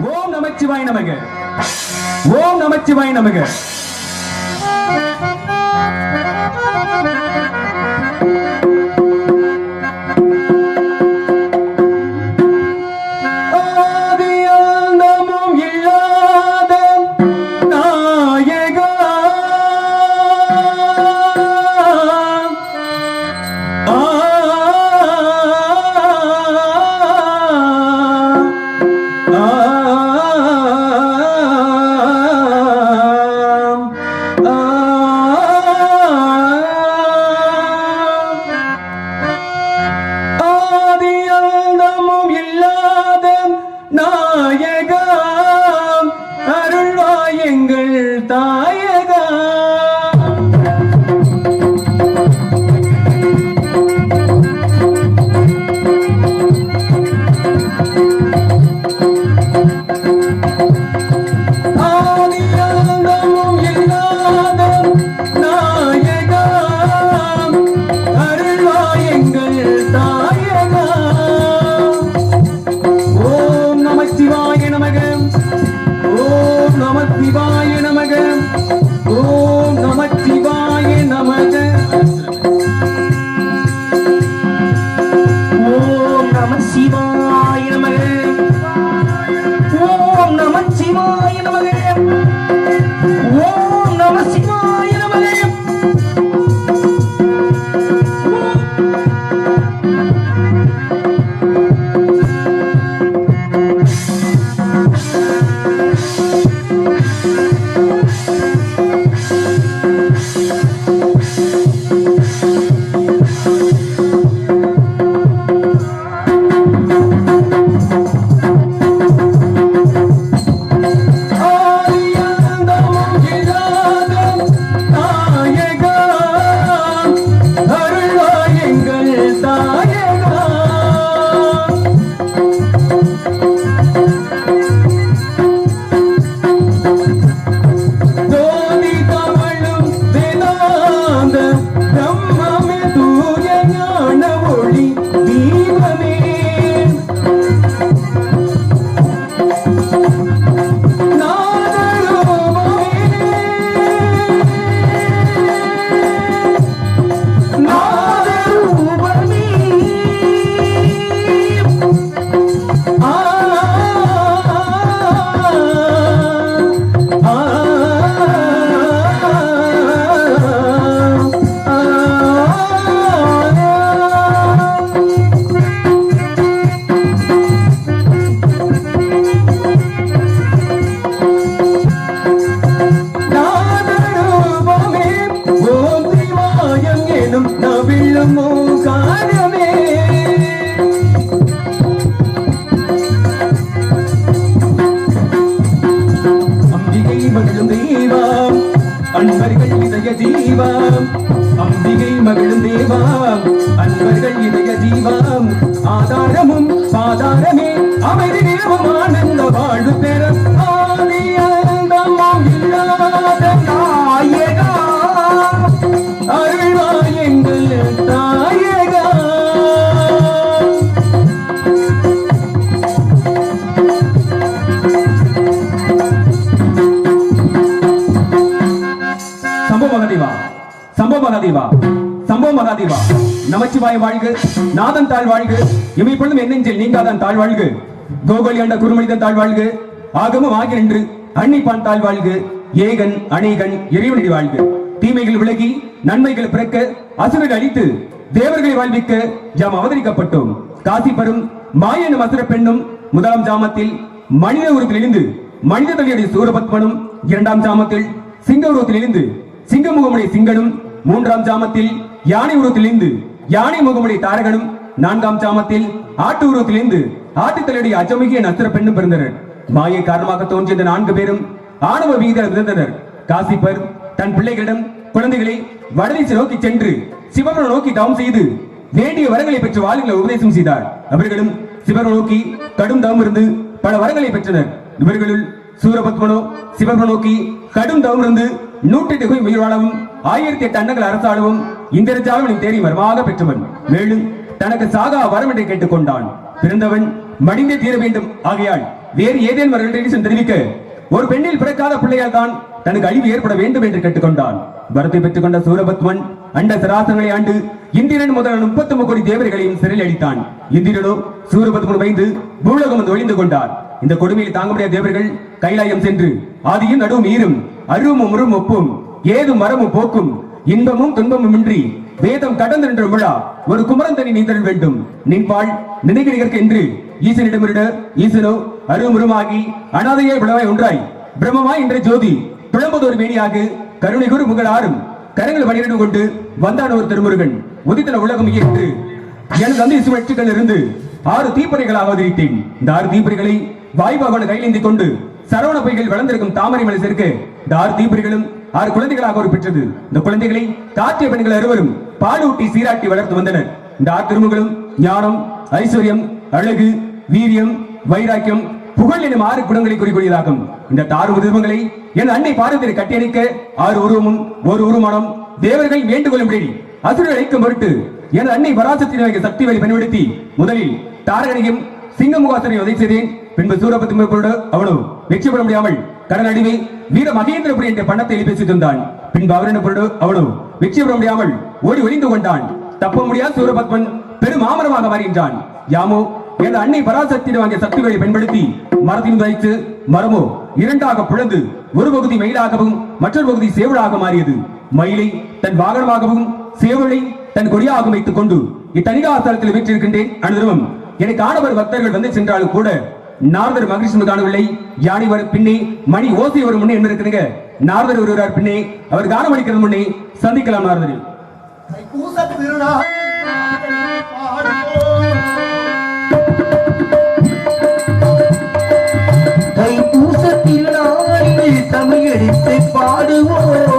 ஓம் நமச்சிவாய் நமக. ஓம் நமச்சிவாய் நமக. சம்பவ மகாதேவா சம்பவ மகாதேவா சம்பவ மகாதேவா நமச்சிவாய வாழ்க நாதன் தாழ் வாழ்க இமை பொழுதும் என்னெஞ்சில் நீங்காதான் தாழ் வாழ்க கோகோலி ஆண்ட குருமனிதன் தாழ் வாழ்க ஆகமும் ஆகி நின்று அன்னிப்பான் தாழ் வாழ்க ஏகன் அநேகன் இறைவனடி வாழ்க தீமைகள் விலகி நன்மைகள் பிறக்க அசுரர்கள் அழித்து தேவர்களை வாழ்விக்க ஜாம் அவதரிக்கப்பட்டோம். காசி பெறும் மாயனும் அசுர பெண்ணும் முதலாம் ஜாமத்தில் மனித உருவத்தில் இருந்து மனித தலையுடைய சூரபத்மனும் இரண்டாம் ஜாமத்தில் சிங்க உருவத்தில் இருந்து சிங்க முகமுடைய சிங்கனும் மூன்றாம் ஜாமத்தில் யானை உருவத்திலிருந்து யானை முகமுடைய தாரகனும் நான்காம் ஜாமத்தில் ஆட்டு உருவத்திலிருந்து ஆட்டுத்தலையுடைய அச்சமிகிய நஸ்திர பெண்ணும் பிறந்தனர். மாயை காரணமாக தோன்றிய இந்த நான்கு பேரும் ஆணவ விகிதம் பிறந்தனர். காசிப்பர் தன் பிள்ளைகளிடம் குழந்தைகளை வடதிசை நோக்கி சென்று சிவனை நோக்கி தவம் செய்து வேண்டிய வரங்களை பெற்று வாழ்களை உபதேசம் செய்தார். அவர்களும் சிவனை நோக்கி கடும் தவம் இருந்து பல வரங்களை பெற்றனர். இவர்களுள் சூரபத்மனோ சிவனை நோக்கி கடும் தவம் இருந்து நூற்றி கோய் உயிர் வாழவும் ஆயிரத்தி எட்டு அன்னங்கள் அரசாளவும் இந்திரஜாலும் தேடி மரமாக பெற்றவன். மேலும் தனக்கு சாகா வரம் என்று கேட்டுக்கொண்டான். பிறந்தவன் மடிந்தே தீர வேண்டும். ஆகையால் வேறு ஏதேனும் ஒரு தெரிவிக்க ஒரு பெண்ணில் பிறக்காத பிள்ளையால் தான் தனக்கு அழிவு ஏற்பட வேண்டும் என்று கேட்டுக்கொண்டான். வரத்தை பெற்றுக் கொண்ட சூரபத்மன் அண்ட சராசங்களை ஆண்டு இந்திரன் முதல் முப்பத்தி கோடி தேவர்களையும் சிறையில் அடித்தான். இந்திரனோ சூரபத்மன் வைந்து பூலோகம் வந்து ஒழிந்து கொண்டார். இந்த கொடுமையில் தாங்க முடியாத தேவர்கள் கைலாயம் சென்று ஆதியும் நடுவும் ஈரும். அருவும் ஒப்பும் ஏது மரமும் போக்கும் இன்பமும் துன்பமும் இன்றி வேதம் கடந்து நின்ற விழா ஒரு குமரன் தனி நீந்தல் வேண்டும். நின்பாள் நினைக்கிறீர்கள் என்று ஈசனிடமிருட ஈசனோ அருமுருமாகி அனாதையே விழவாய் ஒன்றாய் பிரம்மமாய் என்ற ஜோதி பிளம்பதொரு மேனியாக கருணை குரு முகழாரும் கரங்கள் பணியிடம் கொண்டு வந்தான் ஒரு திருமுருகன் உதித்தன உலகம் என்று எனது தந்தை சுழற்சிகள் இருந்து ஆறு தீப்பறைகளாக அவதரித்தேன். இந்த ஆறு தீப்பறைகளை வாய்பாகன கையிலேந்தி கொண்டு சரவண பொய்கள் வளர்ந்திருக்கும் தாமரை மலை சேர்க்க இந்த ஆறு ஆறு குழந்தைகளாக ஒரு பெற்றது. இந்த குழந்தைகளை காற்றிய பெண்கள் அறுவரும் பாலூட்டி சீராட்டி வளர்த்து வந்தனர். இந்த ஆறு திருமுகளும் ஞானம் ஐஸ்வர்யம் அழகு வீரியம் வைராக்கியம் புகழ் எனும் ஆறு குணங்களை குறிக்கூடியதாகும் இந்த தாறு உருவங்களை என் அன்னை பாரதியை கட்டியணிக்க ஆறு உருவமும் ஒரு உருவமானம் தேவர்கள் வேண்டுகொள்ளும்படி அசுரர் அழைக்கும் பொருட்டு என் அன்னை வராசத்தின் சக்தி வழி பயன்படுத்தி முதலில் தாரகனையும் சிங்கமுகாசனையும் உதவி செய்தேன். பின்பு சூரபத்தி மேற்கொண்டு அவனோ வெற்றி பெற முடியாமல் கடல் அடிமை வீர மகேந்திரபுரி என்ற பணத்தை எழுப்பி தந்தான் பின்பு அவரின் பொருடு அவனு வெற்றி முடியாமல் ஓடி ஒளிந்து கொண்டான். தப்ப முடியாத சூரபத்மன் பெரும் ஆமரமாக மாறுகின்றான். யாமோ எனது அன்னை பராசக்தியிடம் வாங்கிய சக்திகளை பயன்படுத்தி மரத்தின் வைத்து மரமோ இரண்டாக பிளந்து ஒரு பகுதி மயிலாகவும் மற்றொரு பகுதி சேவலாக மாறியது. மயிலை தன் வாகனமாகவும் சேவலை தன் கொடியாகவும் வைத்துக் கொண்டு இத்தனிகாசலத்தில் வீற்றிருக்கின்றேன். அனுதினமும் எனக்கு ஆடவர் பக்தர்கள் வந்து சென்றாலும் கூட நாரதர் மகிழ்ச்சி காணவில்லை. யானை வரும் பின்னே மணி ஓசை வரும் முன்னே என்ன இருக்குதுங்க நாரதர் வருகிறார் பின்னே அவர் கானம் அளிக்கிறது முன்னே சந்திக்கலாம் நாரதரில் தைப்பூச திருநாளில் தமிழெடுத்து பாடுவோம்.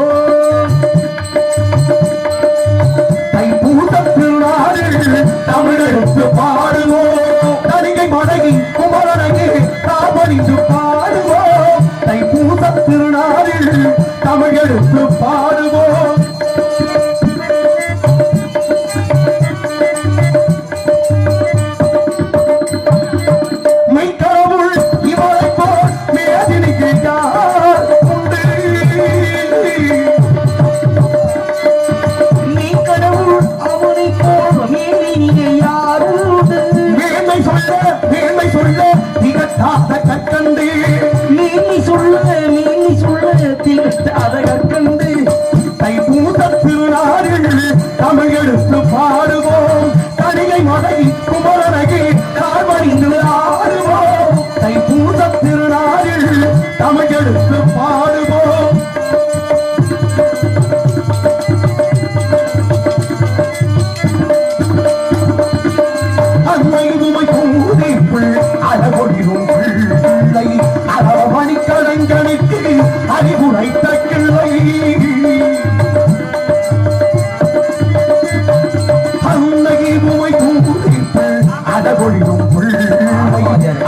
தமிழெடுத்து பாடுவோம் அழகொழியும் பிள்ளை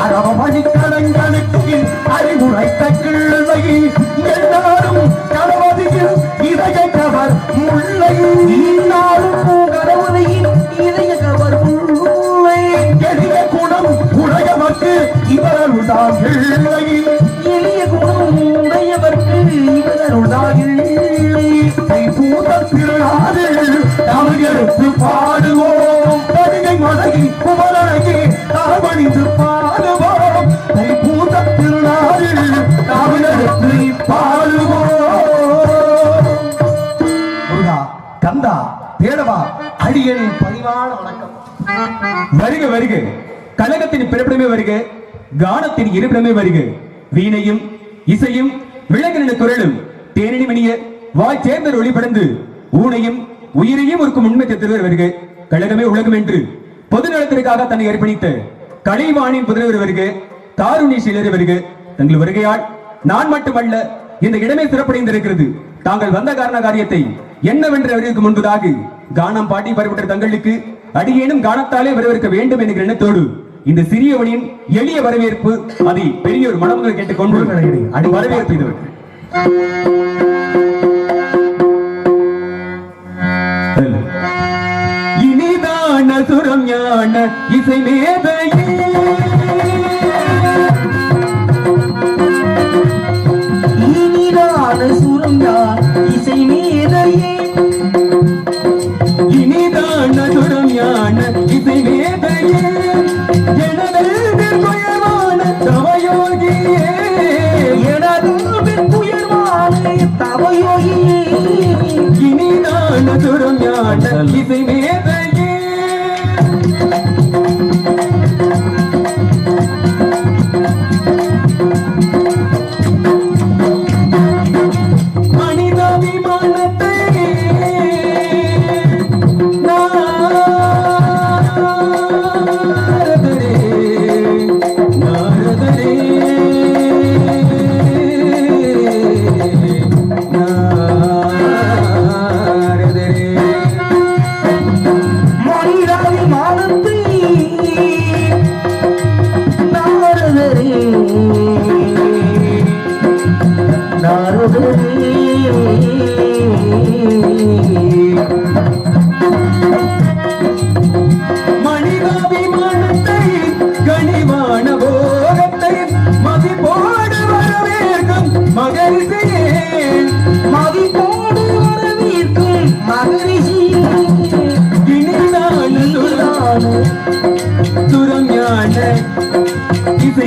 அரவணி அறிவுரைத்த கிள்ளை வருக வருக. கழகத்தின் பிறப்பிடமே வருக. கானத்தின் இருப்பிடமே வருக. வீணையும் இசையும் விலங்கின குரலும் தேனினி மணிய வாய் சேர்ந்தர் ஒளிபடந்து ஊனையும் உயிரையும் இருக்கும் உண்மை திருவர் வருக. கழகமே உலகம் என்று பொது நலத்திற்காக தன்னை அர்ப்பணித்த கலைவாணின் புதல்வர் வருக. தாருணி சிலர் வருக. தங்கள் வருகையால் நான் மட்டுமல்ல இந்த இடமே சிறப்படைந்திருக்கிறது. தாங்கள் வந்த காரண காரியத்தை என்னவென்று அறிவிக்கும் முன்பதாக கானம் பாட்டி பரவிட்ட தங்களுக்கு அடியேனும் கானத்தாலே வரவேற்க வேண்டும் என்கிற எண்ணத்தோடு இந்த சிறியவனின் எளிய வரவேற்பு அதை பெரிய ஒரு மனமுதல் கேட்டுக்கொண்டு அடி வரவேற்பு இது. இனிதான சுரம் ஞான இசை மேதையே.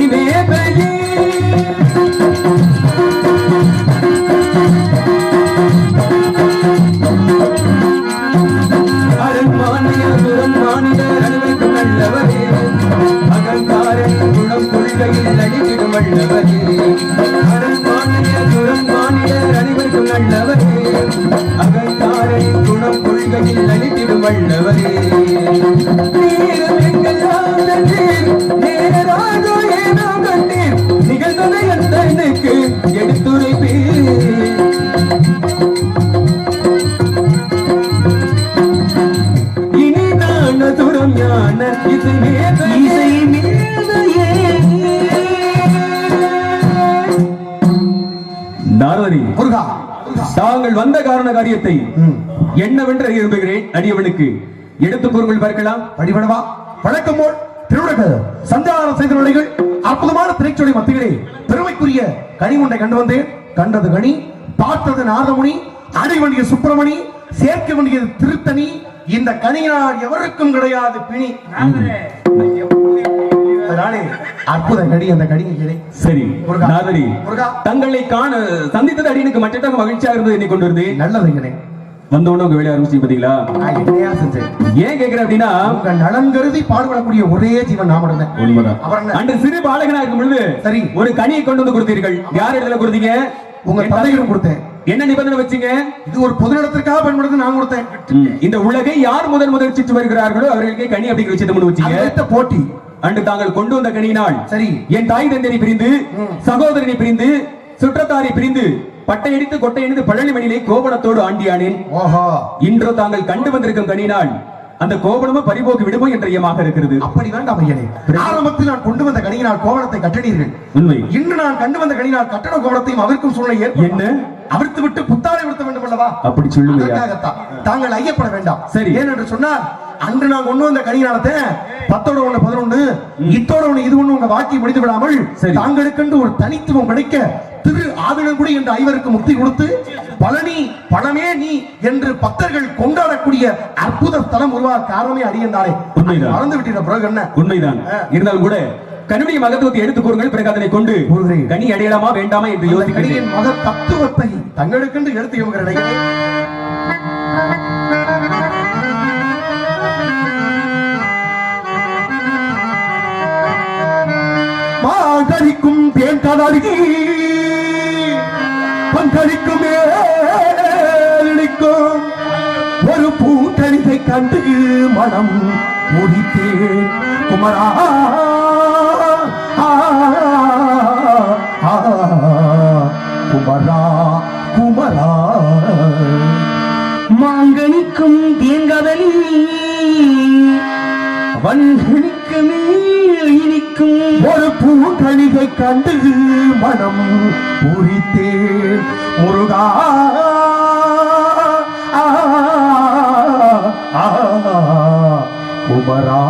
இசை தாங்கள் வந்த காரண காரியத்தை. என்னவென்று அறிய விரும்புகிறேன்? அடியவனுக்கு எடுத்துக் கூறுங்கள் பார்க்கலாம். வழிபடவா வழக்கம் போல் திருவிழாக்கள் சஞ்சார செய்த நொடிகள் அற்புதமான திரைச்சொலி மத்தியிலே பெருமைக்குரிய கனி ஒன்றை கண்டு வந்தேன். கண்டது கனி பார்த்தது நாதமுனி அடை வேண்டிய சுப்பிரமணி சேர்க்க வேண்டியது திருத்தணி. இந்த கனியினால் எவருக்கும் கிடையாது பிணி. அதனாலே அற்புத கடி அந்த கடியை கிடை சரி முருகா. நாதரி முருகா. தங்களை காண சந்தித்தது அடியனுக்கு மற்ற மகிழ்ச்சியாக இருந்தது என்னை கொண்டு வருது உங்க வேலையை ஆரம்பிச்சு பாத்தீங்களா? நான் என்னையா செஞ்சேன்? ஏன் கேக்குறேன் அப்படின்னா உங்க நலன் கருதி பாடுபடக்கூடிய ஒரே ஜீவன் உண்மைதான்? அன்று சிறு பாலகனா இருக்கும் பொழுது சரி. ஒரு கனியை கொண்டு வந்து கொடுத்தீர்கள். யார் இடத்துல கொடுத்தீங்க? உங்க கொடுத்தேன். என்ன நிபந்தனை வச்சீங்க? இது ஒரு பொது இடத்திற்காக பயன்படுத்தி நான் கொடுத்தேன். இந்த உலகை யார் முதன் முதல் சுற்றி வருகிறார்களோ அவர்களுக்கே கனி அப்படிங்கிற விஷயத்தை முன் வச்சீங்க. போட்டி. அன்று தாங்கள் கொண்டு வந்த கனியினால் சரி. என் தாய் தந்தையை பிரிந்து சகோதரனை பிரிந்து சுற்றத்தாரை பிரிந்து பட்டையடித்து கொட்டையடித்து பழனி மணியிலே கோபணத்தோடு ஆண்டியானேன். ஓஹோ இன்றோ தாங்கள் கண்டு வந்திருக்கும் கனியினால் அந்த கோபணமும் பறிபோக்கு விடுமோ என்ற ஐயமாக இருக்கிறது. அப்படி வேண்டாம் ஐயனே. ஆரம்பத்தில் நான் கொண்டு வந்த கணியினால் கோவணத்தை கட்டினீர்கள். உண்மை. இன்று நான் கண்டு வந்த கணியினால் கட்டண கோவணத்தையும் அவருக்கும் சூழ்நிலை என்ன? அவிழ்த்து விட்டு புத்தாடை விடுத்த வேண்டும் அல்லவா? அப்படி சொல்லுங்க தாங்கள் ஐயப்பட வேண்டாம். சரி. ஏனென்று சொன்னால் அன்று நான் கொண்டு வந்த கணியானத்தை பத்தோட ஒண்ணு பதினொன்னு இத்தோட ஒண்ணு இது ஒண்ணு உங்க வாக்கி முடித்து விடாமல். தாங்களுக்கென்று ஒரு தனித்துவம் கிடைக்க திரு ஆவினங்குடி என்ற ஐவருக்கு முக்தி கொடுத்து பழனி பணமே நீ என்று பக்தர்கள் கொண்டாடக்கூடிய அற்புத ஸ்தலம் உருவாக காரணமே உண்மைதான். மறந்து விட்டீங்க பிறகு என்ன? உண்மைதான். இருந்தாலும் கூட கனுடைய மகத்துவத்தை எடுத்துக் கூறுங்கள். பிறகு அதனை கொண்டு. கனி அடையலாமா வேண்டாமா என்று யோசிக்கிறேன். மத தத்துவத்தை தங்களுக்கென்று எடுத்து இவங்க இடையே. மாங்கடிக்கும் தேன் கதறி மேலிடிக்கும் ஒரு பூங்கணிகை கண்டு மனம் முடித்தேன் குமரா குமரா குமரா மாங்கனிக்கும் தேங்கதலி வன்கணிக்கு மேல் இனிக்கும் ஒரு பூக்கணிகை கண்டு மனம் பூரித்தேன் முருகா ஆ, ஆ, குமரா.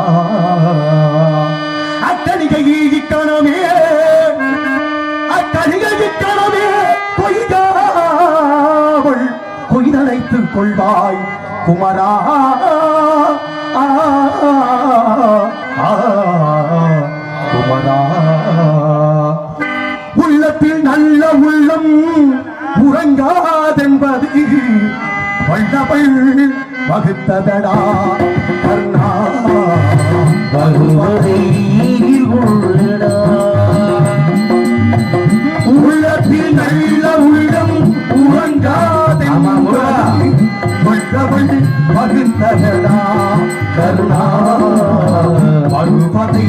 அத்தனிகை இக்கணமே. அத்தனிகை இக்கணமே. கொய்தாவள் கொய்தனைத்துக் கொள்வாய் குமரா. குமரா. உள்ளத்தில் நல்ல உள்ளம் உறங்காதென்பது. வல்லவள் வகுத்ததடா. வருவதை உள்ளடா உள்ளத்தில் நல்ல உள்ளம் உறங்காதே ஆமா, முருகா. வல்லவள் வகுத்ததடா கர்ணா. வருவதை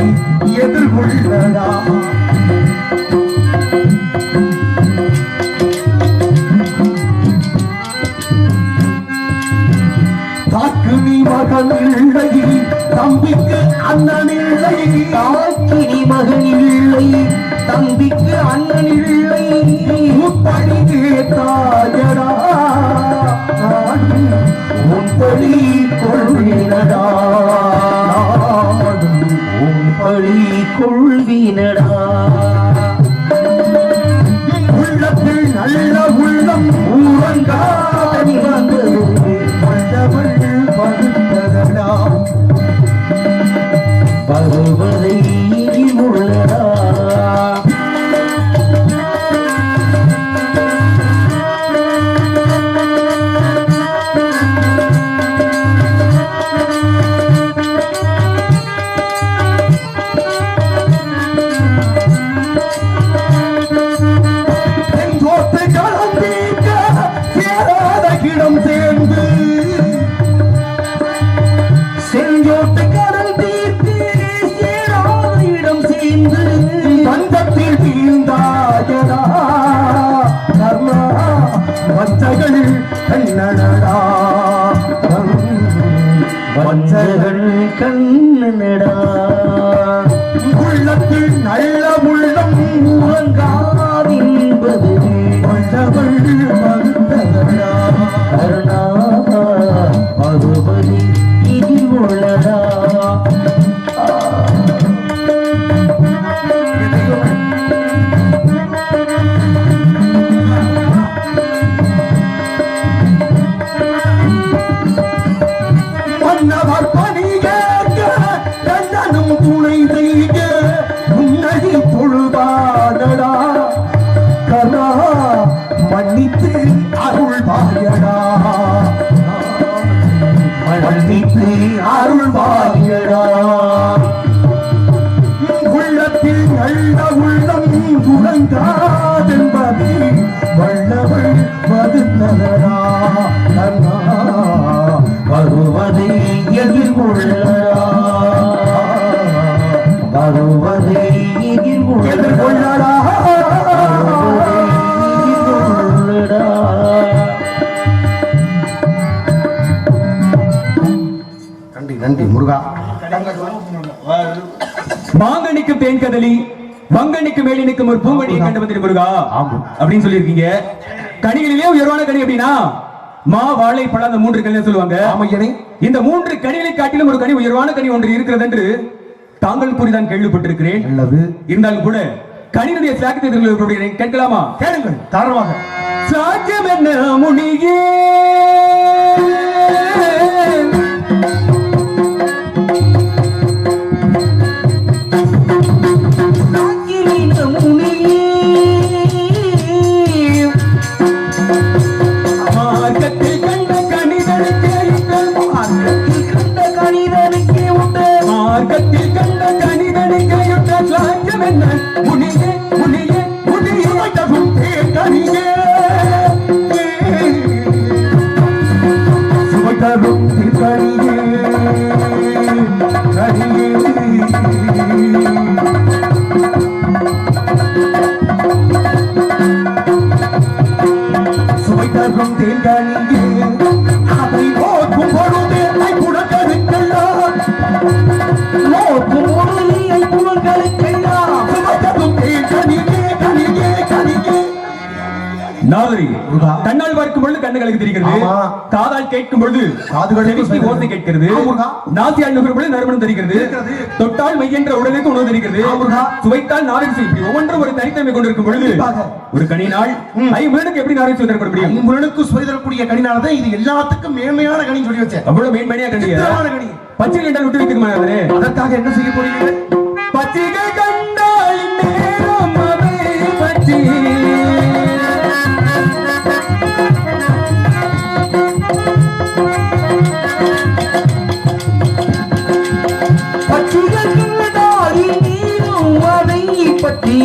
எதிர்கொள்ளடா. தாக்கு நீ மகன் இல்லை தம்பிக்கு அண்ணன் இல்லை. தாக்கினி மகன் இல்லை. தம்பிக்கு அண்ணன் இல்லை. முப்படி கேட்டாயடா உன் படி கொள்வினடா இடம் நன்றி முருகா. மாங்கனிக்கும் தேன் கதலி மங்கனிக்கு மேலினுக்கும் ஒரு பூங்கனியை கண்டு வந்திரு முருகா. அப்படின்னு சொல்லியிருக்கீங்க. கனிகளிலே உயர்வான கனி அப்படின்னா மா வாழை பழம் அந்த மூன்று கனி சொல்லுவாங்க. ராமையனை இந்த மூன்று கனிகளை காட்டிலும் ஒரு கனி உயர்வான கனி ஒன்று இருக்கிறது என்று தாங்கள் கூறிதான் கேள்விப்பட்டிருக்கிறேன். நல்லது இருந்தாலும் கூட கனினுடைய சாக்கியத்தை கேட்கலாமா? கேளுங்கள். தாராளமாக. சாக்கியம் என்ன முனியே? மார்க்கத்தில் கண்ட கனிதனுக்கு சாக்கியம் என்ன? முனியே முனியே. கண்ணுகளுக்கு தெரிகிறது. காதால் கேட்கும் பொழுது காதுகளுக்கு ஓசை கேட்கிறது. நாசியால் நுகரும் பொழுது நறுமணம் தெரிகிறது. தொட்டால் மெய்யென்ற உடலுக்கு உணவு தெரிகிறது. சுவைத்தால் சுவை. இப்படி ஒவ்வொன்றும் ஒரு தனித்தன்மை கொண்டிருக்கும் பொழுது. ஒரு கனிநாள் ஐம்பதுக்கு எப்படி நாவை சுதந்திரம் முடியும்? ஐம்புலனுக்கு சுவை தரக்கூடிய கனினாலதான் இது எல்லாத்துக்கும் மேன்மையான கனி சொல்லி வச்சேன். அவ்வளவு சித்திரமான கனி. பச்சை கண்டால் விட்டு வைத்துக்கு மாட்டாரு அதற்காக என்ன செய்ய போறீங்க? பச்சிகை கண்டால் நேரம் அதை பற்றி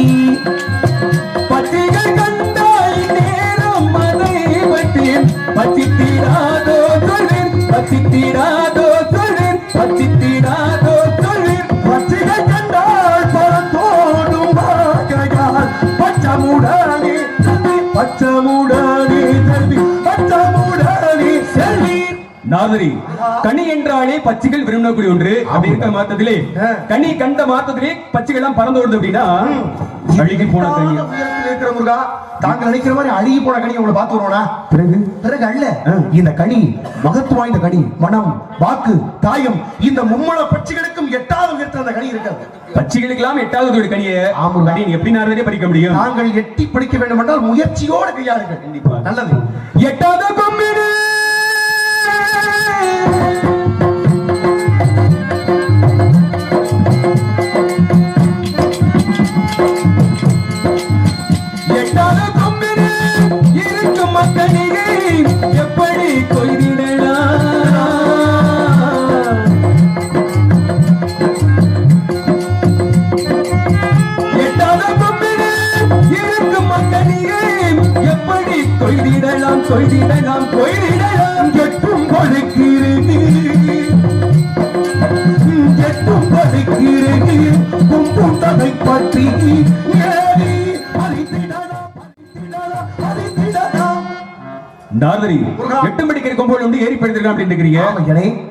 பச்சிகள் கண்டாய் நேரம் அதை விட்டேன். பச்சித்திடாதோ சொல்வேன் பச்சித்திடாதோ சொல்வேன் பச்சித்திடாதோ சொல்வேன். பச்சிகள் கண்டால் பரத்தோடும் வாகையால். பச்சமுடனே செல்வி பச்சமுடனே செல்வி பச்சமுடனே செல்வி. நாதரி கனி என்றாலே பச்சிகள் விரும்பக்கூடிய ஒன்று அப்படி இருக்க மாத்தத்திலே. கனி கண்ட மாத்தத்திலே பச்சிகள் எல்லாம் பறந்து ஓடுது அப்படின்னா அழுகி போன கனி இருக்கிற முருகா தாங்கள் நினைக்கிற மாதிரி அழுகி போன கனி உங்களை பார்த்து வருவானா? பிறகு? பிறகு அல்ல. இந்த கனி மகத்துவம் வாய்ந்த கனி மனம் வாக்கு தாயம் இந்த மும்மல பட்சிகளுக்கும் எட்டாவது உயரத்தில் அந்த கனி இருக்கிறது. பச்சிகளுக்கெல்லாம் எட்டாவது ஒரு கனியை. அப்படி நீ எப்படி நாரதரே படிக்க முடியும்? நாங்கள் எட்டி படிக்க வேண்டும் என்றால் முயற்சியோடு கையாளுங்கள். கண்டிப்பா. நல்லது. எட்டாத கொம்பிடு வந்து ஏறி படுத்திருக்கலாம் அப்படின்னு இருக்கிறீங்க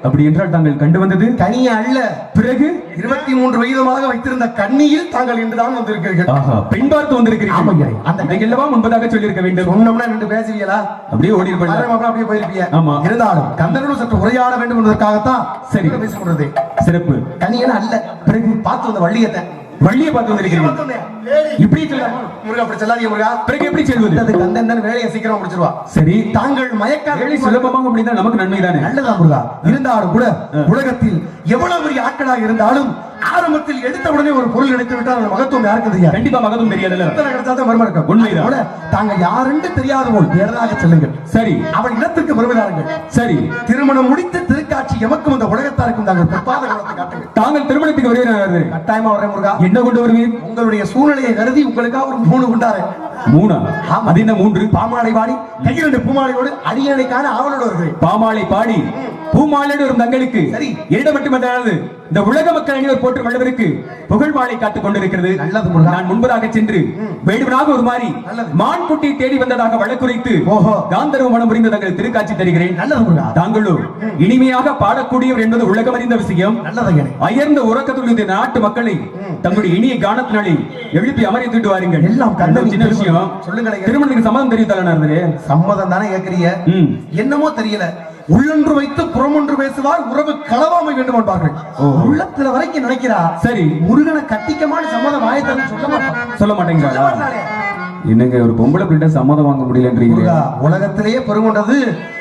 அப்படி என்றால் தாங்கள் கண்டு வந்தது கனிய அல்ல. பிறகு இருபத்தி மூன்று வயதுமாக வைத்திருந்த கண்ணியில் தாங்கள் இன்றுதான் வந்திருக்கிறீர்கள். பெண் பார்த்து வந்திருக்கிறீர்கள். ஆமையனே. அந்த அல்லவா முன்பதாக சொல்லியிருக்க வேண்டும்? சொன்னோம்னா ரெண்டு பேசுவீங்களா? அப்படியே ஓடி அப்படியே போயிருப்பீங்க. ஆமா. இருந்தாலும் கந்தனோடு சற்று உரையாட வேண்டும் என்பதற்காகத்தான் சரி. கொண்டது சிறப்பு. கனியன அல்ல. பிறகு பார்த்து வந்த வள்ளியத்தை வள்ளியை பார்த்து வந்திருக்கிறீர்கள் இப்படி சொல்லலாம் முருகா அப்படி சொல்லாதீங்க முருகா. பிறகு எப்படி செல்வது? அது கந்தன் தான் வேலையை சீக்கிரம் முடிச்சிருவா. சரி. தாங்கள் மயக்க வேலை சுலபமாக முடிந்தால் நமக்கு நன்மை தானே நல்லதா முருகா இருந்தாலும் கூட உலகத்தில் எவ்வளவு பெரிய ஆட்களாக இருந்தாலும் ஆரம்பத்தில் எடுத்த உடனே ஒரு பொருள் கிடைத்து விட்டால் அந்த மகத்துவம் யாருக்கு தெரியாது? கண்டிப்பா மகதும் தெரியாதுல்ல எத்தனை கிடைச்சாதான் மர்மம் இருக்கும். உண்மைதான். கூட தாங்கள் யாருன்னு தெரியாத போல் வேறதாக செல்லுங்கள். சரி. அவன் இடத்திற்கு வருவதாருங்கள் சரி. திருமணம் முடித்து திருக்காட்சி எமக்கும் இந்த உலகத்தாருக்கும் தாங்கள் பிற்பாத குணத்தை காட்டுங்கள். தாங்கள் திருமணத்துக்கு வருகிறார்கள் கட்டாயமா வரேன் முருகா. என்ன கொண்டு வருவீர்? உங்களுடைய சூழ்நிலையை கருதி உங்களுக்காக ஒரு மூணு கொண்டாரு மூணா. அது என்ன மூன்று? பாமாலை பாடி கையில் பூமாலையோடு அடியணைக்கான ஆவலோடு வருகிறேன். பாமாலை பாடி. பூமாலையோடு ஒரு தங்களுக்கு. இரண்டு மட்டுமல்லாது இந்த உலக மக்கள் அனைவர் போற்று வல்லவருக்கு புகழ் மாலை காத்துக் கொண்டிருக்கிறது. நான் முன்பதாக சென்று வேடுவனாக ஒரு மாறி நல்லது. மான் குட்டி தேடி வந்ததாக வழக்குரைத்து. காந்தர்வ மனம் புரிந்த தங்கள் திருக்காட்சி தருகிறேன். தாங்களும் இனிமையாக பாடக்கூடியவர் என்பது உலகம் அறிந்த விஷயம். அயர்ந்த உறக்கத்துடன் இந்த நாட்டு மக்களை தங்களுடைய இனிய கானத்தினாலே எழுப்பி அமர்த்திட்டு வாருங்கள். எல்லாம் கண்ணன் சின்ன விஷயம். சொல்லுங்களேன். திருமணத்துக்கு சம்மதம் தெரிவித்தாளே சம்மதம் தானே கேக்குறீங்க. ம். என்னமோ தெரியல. உள்ளொன்று வைத்து புறமொன்று பேசுவார் உறவு களவாமை வேண்டும் என்பார்கள். உள்ளத்துல வரைக்கும் நினைக்கிறா சரி. முருகனை கட்டிக்கமான சம்மதம் ஆயத்தன்னு சொல்ல மாட்டான். சொல்ல மாட்டாளே. என்னங்க ஒரு பொம்பளை பிள்ளை சம்மதம் வாங்க முடியலன்றீங்க முருகா, உலகத்திலேயே பெருங்கொண்டது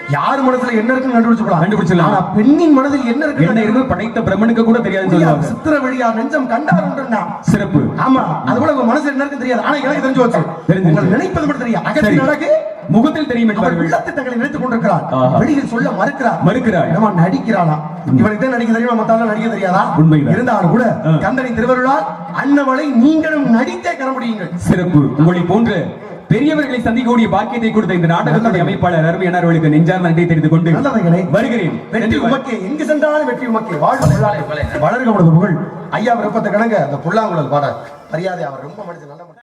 யார் மனசுல என்ன இருக்குன்னு கண்டுபிடிச்சுக்கலாம். கண்டுபிடிச்சிடலாம். ஆனா பெண்ணின் மனதில் என்ன என்ன இருக்கு இருக்கு படைத்த பிரம்மனுக்கு கூட தெரியாதுன்னு சொல்லுவாங்க. சித்திர வெளியா நெஞ்சம் கண்டார் ஒன்றுன்னா சிறப்பு. ஆமா. அது கூட உங்க மனசுல என்ன இருக்கு தெரியாது. ஆனா எனக்கு தெரிஞ்சு வச்சு. உங்கள் நினைப்பது மட்டும் தெரியும் அகத்தில் நடக்கு முகத்தில் தெரியும் அவள் என்பார்கள். உள்ளத்தை தங்களை நினைத்துக் கொண்டிருக்கிறாள். வெளியில் சொல்ல மறுக்கிறாள் மறுக்கிறாள். நம்ம நடிக்கிறாளா இவனுக்கு தான் நடிக்க தெரியும்? மத்தாலும் நடிக்க தெரியாதா? உண்மைதான். இருந்தாலும் கூட. கந்தனை திருவருளால் அன்னவளை நீங்களும் நடித்தே கர முடியுங்கள். சிறப்பு. உங்களை போன்ற பெரியவர்களை சந்திக்கக்கூடிய பாக்கியத்தை கொடுத்த இந்த நாடகத்துடைய அமைப்பாளர் அருமையான அவர்களுக்கு நெஞ்சார் நன்றி தெரிந்து கொண்டு. வருகிறேன். வெற்றி உமக்கே. எங்கு சென்றாலும் வெற்றி உமக்கே. வாழ்க புல்லாலே வளர்க உனது புகழ். ஐயா விருப்பத்தை கணங்க அந்த புல்லாங்குழல் பாட மரியாதை அவர் ரொம்ப மனுஷன் நல்ல